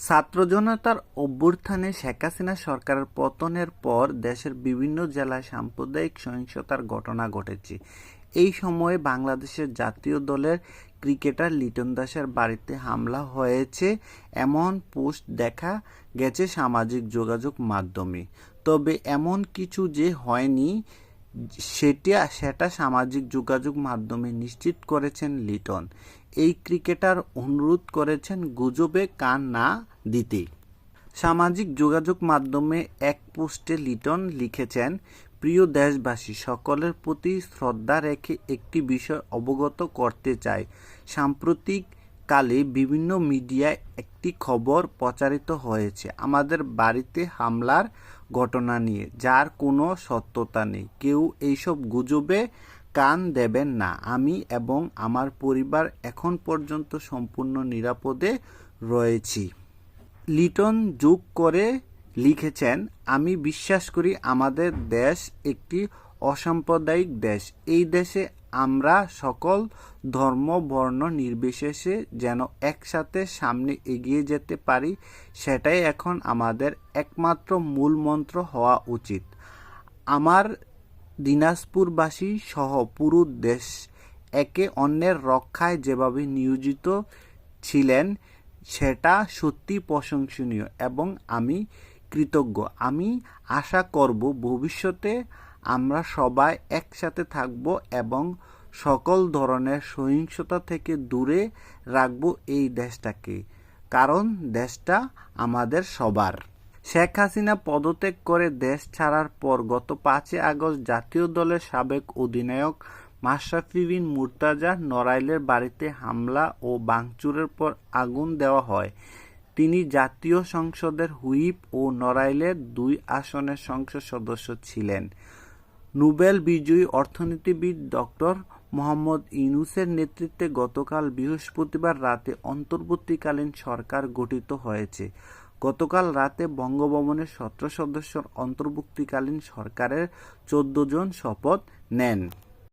ছাত্র জনতার অভ্যুত্থানে শেখ হাসিনা সরকারের পতনের পর দেশের বিভিন্ন জেলায় সাম্প্রদায়িক সহিংসতার ঘটনা ঘটেছে। এই সময়ে বাংলাদেশের জাতীয় দলের ক্রিকেটার লিটন দাসের বাড়িতে হামলা হয়েছে এমন পোস্ট দেখা গেছে সামাজিক যোগাযোগ মাধ্যমে। তবে এমন কিছু যে হয়নি সেটা সেটা সামাজিক যোগাযোগ মাধ্যমে নিশ্চিত করেছেন লিটন। এই ক্রিকেটার অনুরোধ করেছেন গুজবে কান না দিতে। সামাজিক যোগাযোগ মাধ্যমে এক পোস্টে লিটন লিখেছেন, প্রিয় দেশবাসী, সকলের প্রতি শ্রদ্ধা রেখে একটি বিষয় অবগত করতে চাই। সাম্প্রতিক কালে বিভিন্ন মিডিয়ায় একটি খবর প্রচারিত হয়েছে। আমাদের বাড়িতে হামলার ঘটনা নিয়ে, যার কোনো সত্যতা নেই। কেউ এইসব গুজবে কান দেবেন না। আমি এবং আমার পরিবার এখন পর্যন্ত সম্পূর্ণ নিরাপদে রয়েছি। লিটন যোগ করে লিখেছেন, আমি বিশ্বাস করি আমাদের দেশ একটি অসাম্প্রদায়িক দেশ। এই দেশে আমরা সকল ধর্ম, বর্ণ নির্বিশেষে যেন একসাথে সামনে এগিয়ে যেতে পারি, সেটাই এখন আমাদের একমাত্র মূল মন্ত্র হওয়া উচিত। আমার দিনাজপুরবাসী সহ পুরো দেশ একে অন্যের রক্ষায় যেভাবে নিয়োজিত ছিলেন, সেটা সত্যি প্রশংসনীয় এবং আমি কৃতজ্ঞ। আমি আশা করব ভবিষ্যতে আমরা সবাই একসাথে থাকব এবং সকল ধরনের সহিংসতা থেকে দূরে রাখব এই দেশটাকে, কারণ দেশটা আমাদের সবার। শেখ হাসিনা পদত্যাগ করে দেশ ছাড়ার পর গত পাঁচই আগস্ট জাতীয় দলের সাবেক অধিনায়ক মাশরাফি বিন মুর্তাজা নড়াইলের বাড়িতে হামলা ও ভাঙচুরের পর আগুন দেওয়া হয়। তিনি জাতীয় সংসদের হুইপ ও নড়াইলের দুই আসনের সংসদ সদস্য ছিলেন। নোবেল বিজয়ী অর্থনীতিবিদ ডক্টর মোহাম্মদ ইউনুসের নেতৃত্বে গতকাল বৃহস্পতিবার রাতে অন্তর্বর্তীকালীন সরকার গঠিত হয়েছে। গতকাল রাতে বঙ্গভবনের সতেরো সদস্যর অন্তর্বর্তীকালীন সরকারের চোদ্দ জন শপথ নেন।